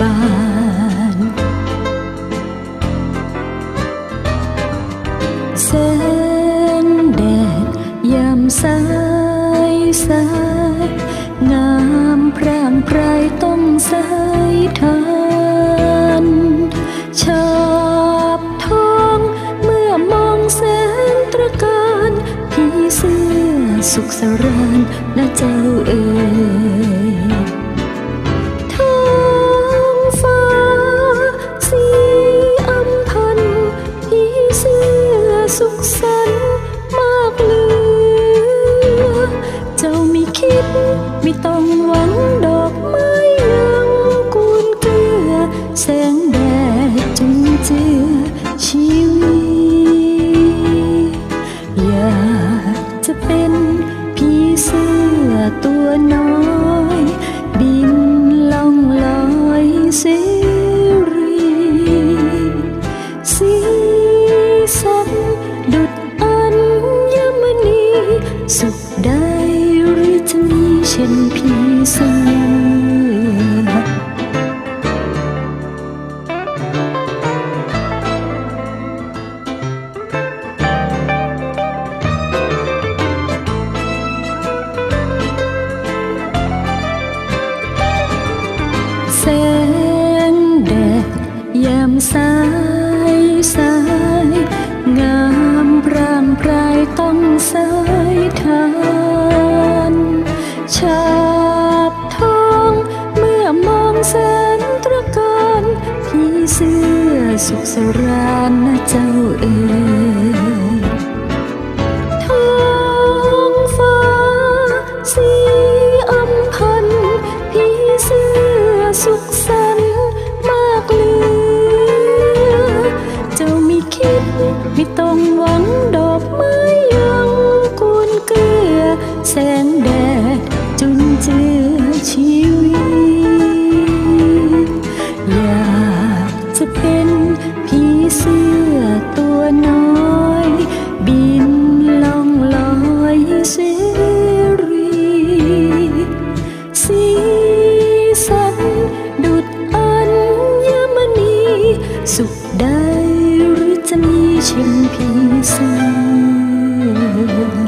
บาน แสงแดดยามสายสายงามพร่างไพรต้องสายทานชอบท้องเมื่อมองแสงตระการพี่เสื้อสุขสรานนะเจ้าเอ๋ย ไม่คิดไม่ต้องหวังดอกไม้ยังกุนเกลือ แสงแดดจุนเจือชีวิต อยากจะเป็นผีเสื้อตัวน้อย บินล่องลอยเสรีสีสันดุดอัญมณีสุข ช่นผีเสื้อแสงแดดยามสาย สุขสรานนะเจ้าเอ๋ยท้องฟ้า สีอำพันผีเสื้อสุขสันมากเหลือ เจ้ามีคิดไม่ต้องหวัง เสื้อตัวน้อย บินล่องลอยเสรี สีสันดุดอัญมณี สุขได้หรือจะมีเช่นผีเสื้อ